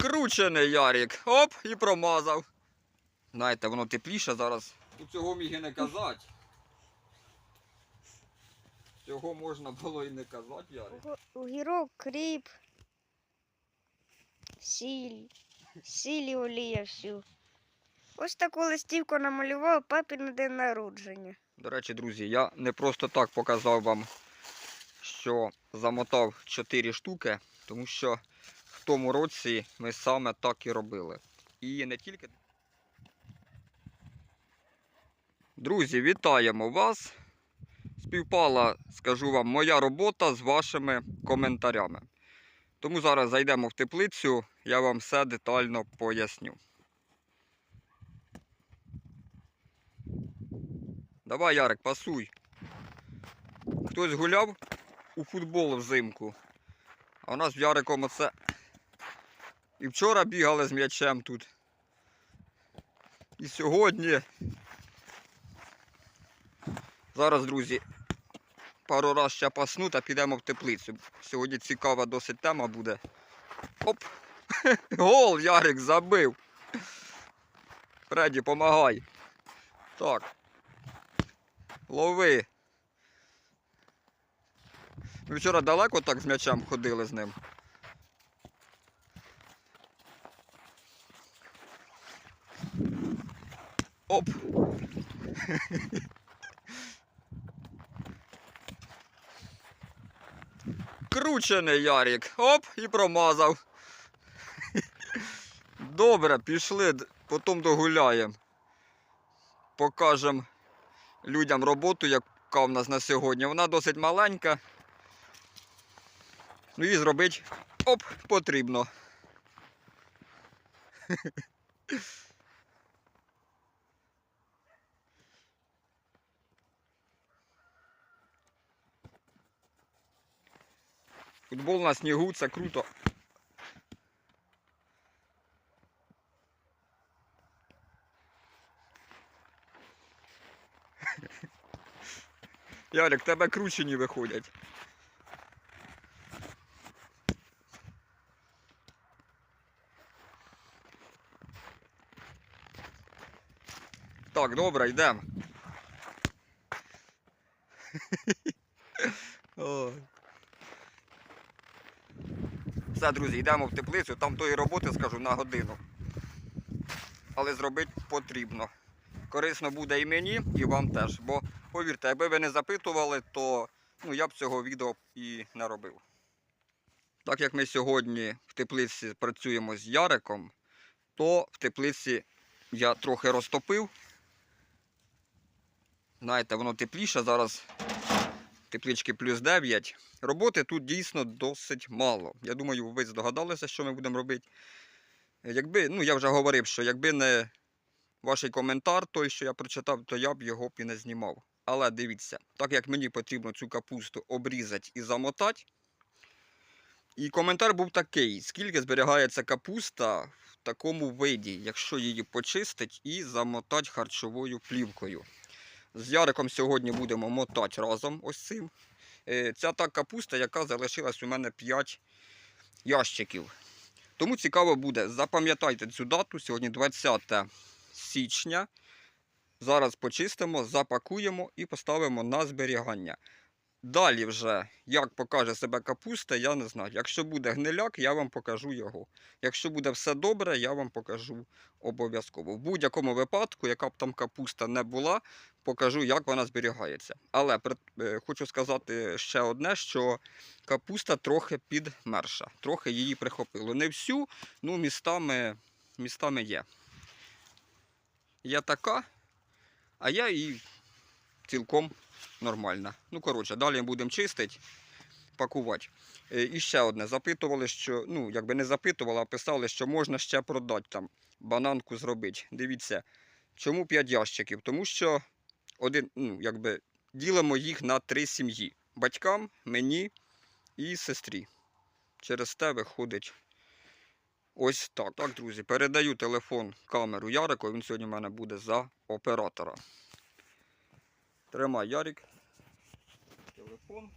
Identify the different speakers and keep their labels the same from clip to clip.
Speaker 1: Кручений Ярік. Оп, і промазав. Знаєте, воно тепліше зараз. У цього міг і не казати. Цього можна було і не казати, Ярик.
Speaker 2: Огірок, кріп, сіль, сіль і олія всю. Ось таку листівку намалював папі на день народження.
Speaker 1: До речі, друзі, я не просто так показав вам, що замотав 4 штуки, тому що в тому році ми саме так і робили. І не тільки. Друзі, вітаємо вас! Співпала, скажу вам, моя робота з вашими коментарями. Тому зараз зайдемо в теплицю, я вам все детально поясню. Давай, Ярик, пасуй. Хтось гуляв у футбол взимку. А у нас в Яриком оце. І вчора бігали з м'ячем тут. І сьогодні. Зараз, друзі, пару раз ще пасну та підемо в теплицю. Сьогодні цікава досить тема буде. Оп! Гол, Ярик забив. Фредді, помагай. Так. Лови. Ми вчора далеко так з м'ячем ходили з ним. Оп. Кручений Ярік. Оп, і промазав. Добре, пішли, потім догуляємо. Покажемо людям роботу, яка в нас на сьогодні. Вона досить маленька. Ну і зробити оп, потрібно. Футбол на снігу це круто. Ярик, тебе кручені виходять. Так, добре, йдемо. Все, друзі, йдемо в теплицю, там тої роботи скажу на годину. Але зробити потрібно. Корисно буде і мені, і вам теж. Бо повірте, якби ви не запитували, то ну, я б цього відео і не робив. Так як ми сьогодні в теплиці працюємо з Яриком, то в теплиці я трохи розтопив. Знаєте, воно тепліше зараз. Теплички плюс 9. Роботи тут дійсно досить мало. Я думаю, ви здогадалися, що ми будемо робити. Якби, ну я вже говорив, що якби не ваш коментар, той, що я прочитав, то я б його б і не знімав. Але дивіться, так як мені потрібно цю капусту обрізати і замотати. І коментар був такий: скільки зберігається капуста в такому виді, якщо її почистить і замотати харчовою плівкою. З Яриком сьогодні будемо мотати разом ось цим. Е, Ця та капуста, яка залишилась у мене 5 ящиків. Тому цікаво буде, запам'ятайте цю дату, сьогодні 20 січня. Зараз почистимо, запакуємо і поставимо на зберігання. Далі вже, як покаже себе капуста, я не знаю. Якщо буде гниляк, я вам покажу його. Якщо буде все добре, я вам покажу обов'язково. В будь-якому випадку, яка б там капуста не була, покажу, як вона зберігається. Але е, хочу сказати ще одне, що капуста трохи підмерша, трохи її прихопило. Не всю, ну містами, містами є. Є така, а я і цілком нормальна. Ну, коротше, далі будемо чистити, пакувати. Е, І ще одне. Запитували, що, ну, якби не запитували, а писали, що можна ще продати там, бананку зробити. Дивіться, чому 5 ящиків? Тому що один, ну, якби, ділимо їх на три сім'ї: батькам, мені і сестрі. Через те виходить ось так. Так, друзі, передаю телефон камеру Ярику, він сьогодні в мене буде за оператора. Тримай, Ярик. Телефон.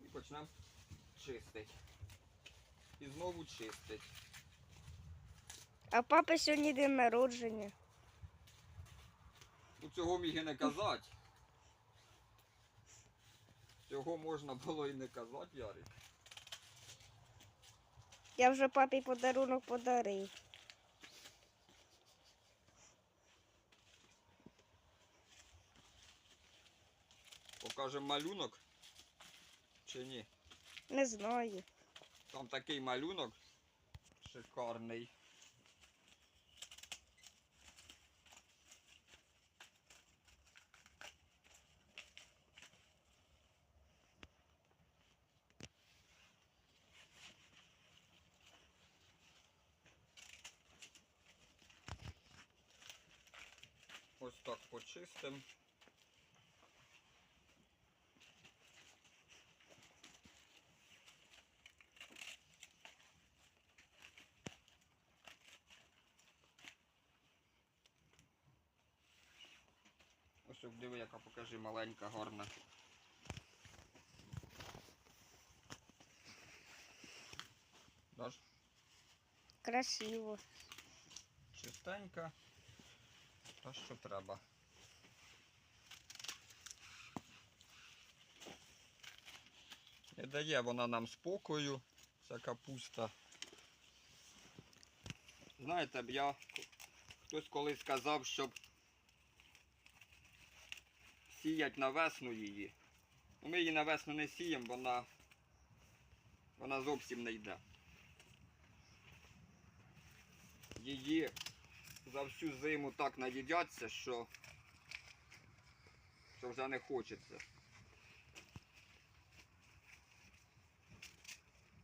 Speaker 1: І почнемо чистити. і знову чистить.
Speaker 2: А папи сьогодні день народження.
Speaker 1: Ну цього міг і не казати. Цього можна було і не казати, Ярик.
Speaker 2: Я вже папі подарунок подарив.
Speaker 1: Покажемо малюнок. Чи ні?
Speaker 2: Не знаю.
Speaker 1: Там такий малюнок шикарний. Ось так почистимо. Ось диви, яка покажи маленька, гарна. Даш?
Speaker 2: Красиво.
Speaker 1: Чистенька. Та що треба. Не дає вона нам спокою, ця капуста. Знаєте б я, хтось колись сказав, щоб сіять на весну її. Ну, ми її на весну не сіємо, вона, вона зовсім не йде. Її за всю зиму так наїдяться, що, що вже не хочеться.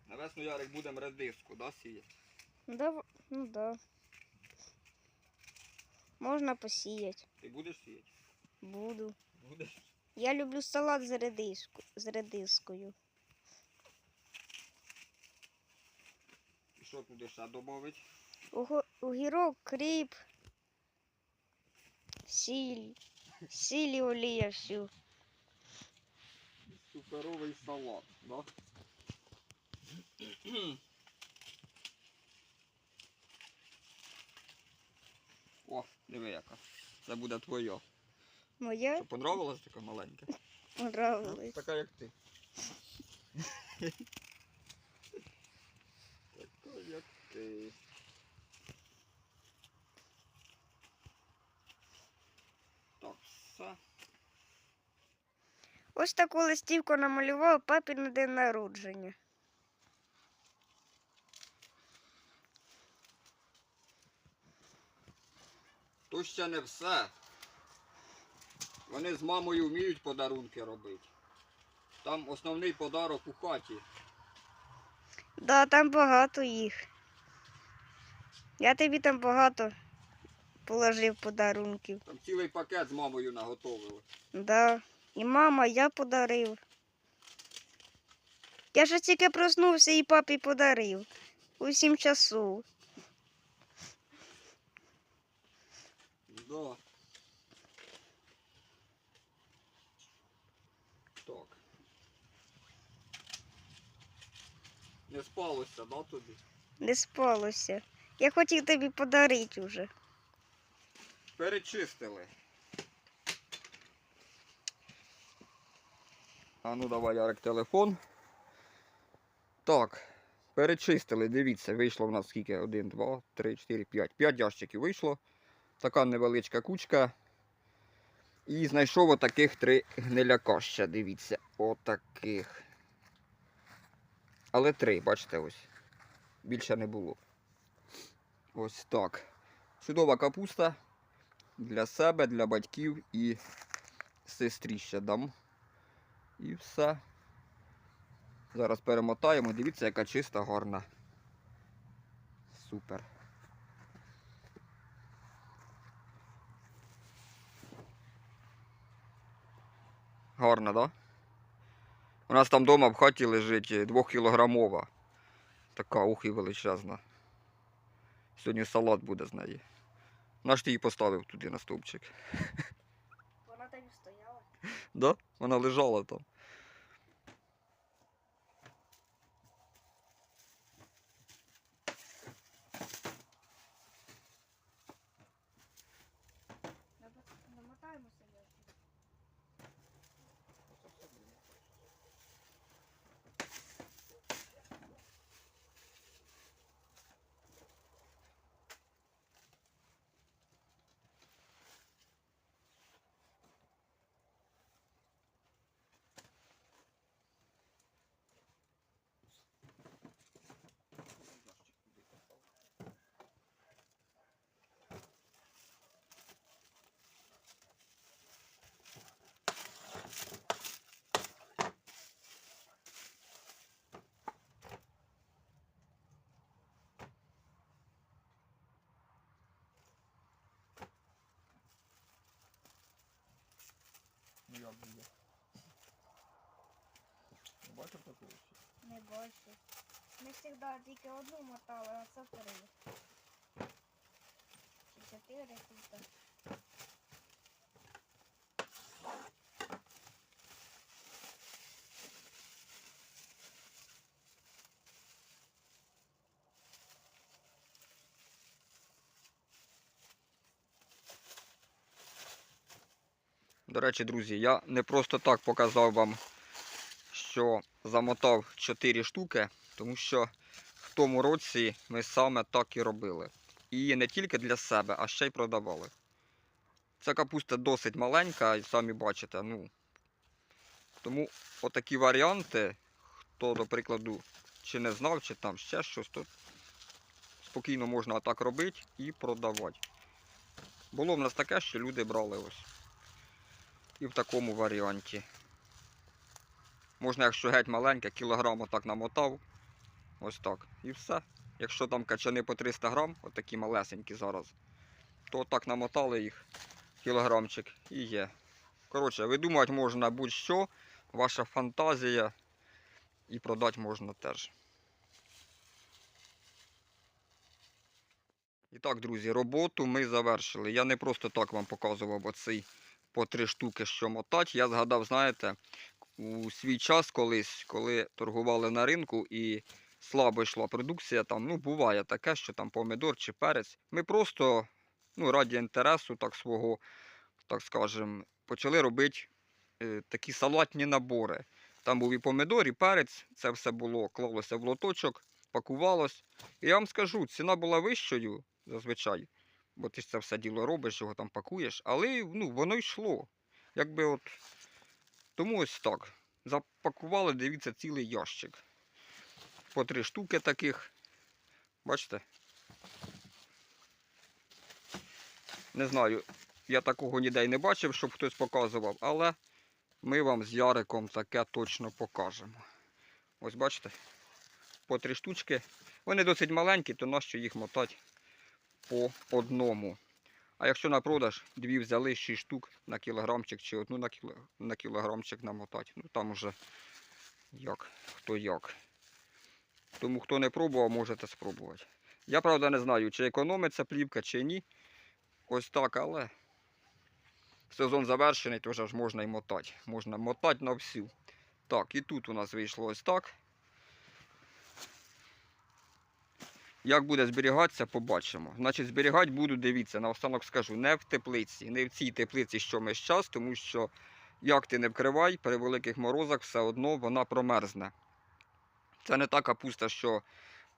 Speaker 1: На весну Ярик будемо редиску, да, сіяти?
Speaker 2: Да, ну да. Можна посіяти.
Speaker 1: Ти будеш сіяти?
Speaker 2: Буду.
Speaker 1: Будеш.
Speaker 2: Я люблю салат з, редиску, з редискою.
Speaker 1: І що туди ще додати?
Speaker 2: Огірок, кріп, сіль, сіль і олія всю.
Speaker 1: Суперовий салат, да? О, диви яка. Це буде твоя.
Speaker 2: Моя
Speaker 1: Що, понравилась така маленька?
Speaker 2: понравилась.
Speaker 1: Така як ти. така як ти. Так, все.
Speaker 2: Ось таку листівку намалював папі на день народження.
Speaker 1: То ще не все. Вони з мамою вміють подарунки робити. Там основний подарок у хаті.
Speaker 2: Да, там багато їх. Я тобі там багато положив подарунків.
Speaker 1: Там цілий пакет з мамою наготовили.
Speaker 2: Да. І мама, я подарив. Я ж тільки проснувся і папі подарив. У сім часу.
Speaker 1: Да. Так. Не спалося, да, тобі?
Speaker 2: Не спалося. Я хотів тобі подарити уже.
Speaker 1: Перечистили. А ну давай, Ярик, телефон. Так, перечистили, дивіться, вийшло в нас скільки? 1, 2, 3, 4, 5. 5 ящиків вийшло. Така невеличка кучка. І знайшов отаких три гниляка ще, дивіться. Отаких. Але три, бачите, ось. Більше не було. Ось так. Чудова капуста для себе, для батьків і сестрі ще дам. І все. Зараз перемотаємо. Дивіться, яка чиста, гарна. Супер. Гарна, да? У нас там вдома в хаті лежить двохкілограмова. Така ух і величезна. Сьогодні салат буде з неї. Наш ти її поставив туди на стовпчик.
Speaker 2: Вона тобі стояла.
Speaker 1: Да? Вона лежала там. Бачив такого?
Speaker 2: Не бачу. Ми завжди тільки одну мотали, а це три. Чи чотири тут.
Speaker 1: До речі, друзі, я не просто так показав вам, що замотав 4 штуки, тому що в тому році ми саме так і робили. І не тільки для себе, а ще й продавали. Ця капуста досить маленька, самі бачите. Ну, тому отакі варіанти, хто, до прикладу, чи не знав, чи там ще щось, то спокійно можна так робити і продавати. Було в нас таке, що люди брали ось. І в такому варіанті. Можна, якщо геть маленьке, кілограм отак намотав. Ось так. І все. Якщо там качани по 300 грам, отакі малесенькі зараз, то так намотали їх кілограмчик і є. Коротше, видумати можна будь-що, ваша фантазія і продати можна теж. І так, друзі, роботу ми завершили. Я не просто так вам показував оцей по три штуки, що мотать. Я згадав, знаєте, у свій час колись, коли торгували на ринку і слабо йшла продукція, там, ну, буває таке, що там помідор чи перець. Ми просто, ну, раді інтересу, так свого, так скажем, почали робити е, такі салатні набори. Там був і помідор, і перець, це все було, клалося в лоточок, пакувалось. І я вам скажу, ціна була вищою зазвичай бо ти це все діло робиш, його там пакуєш, але ну, воно йшло. Якби от. Тому ось так. Запакували, дивіться, цілий ящик. По три штуки таких. Бачите? Не знаю, я такого ніде й не бачив, щоб хтось показував, але ми вам з Яриком таке точно покажемо. Ось бачите? По три штучки. Вони досить маленькі, то нащо їх мотати по одному. А якщо на продаж, дві взяли 6 штук на кілограмчик чи одну на, кіло, на кілограмчик намотати. Ну там уже як, хто як. Тому хто не пробував, можете спробувати. Я правда не знаю, чи економиться плівка, чи ні. Ось так, але сезон завершений, то вже ж можна і мотати. Можна мотати на всю. Так, і тут у нас вийшло ось так. Як буде зберігатися, побачимо. Значить, зберігати буду, дивіться, наостанок скажу, не в теплиці, не в цій теплиці, що ми зараз, тому що як ти не вкривай, при великих морозах все одно вона промерзне. Це не та капуста, що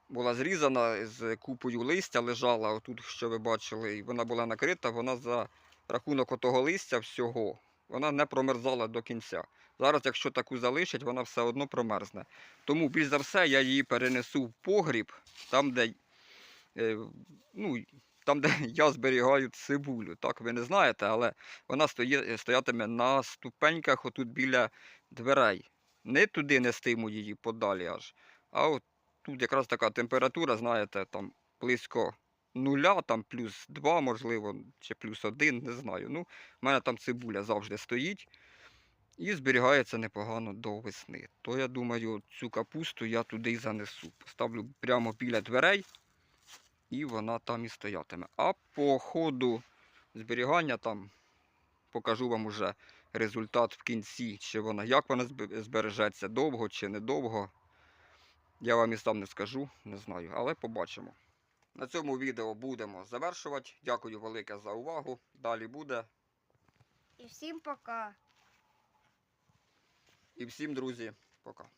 Speaker 1: була зрізана з купою листя, лежала отут, що ви бачили, і вона була накрита, вона за рахунок отого листя всього, вона не промерзала до кінця. Зараз, якщо таку залишать, вона все одно промерзне. Тому більш за все я її перенесу в погріб, там, де, е, ну, там, де я зберігаю цибулю. Так, ви не знаєте, але вона стої, стоятиме на ступеньках отут біля дверей. Не туди нестиму її подалі аж. А от тут якраз така температура, знаєте, там близько нуля, там плюс 2, можливо, чи плюс 1, не знаю. Ну, в мене там цибуля завжди стоїть. І зберігається непогано до весни. То я думаю, цю капусту я туди й занесу. Поставлю прямо біля дверей, і вона там і стоятиме. А по ходу зберігання там покажу вам уже результат в кінці, чи вона, як вона збережеться, довго чи недовго. Я вам і сам не скажу, не знаю, але побачимо. На цьому відео будемо завершувати. Дякую велике за увагу. Далі буде.
Speaker 2: І всім пока.
Speaker 1: І всім, друзі, пока.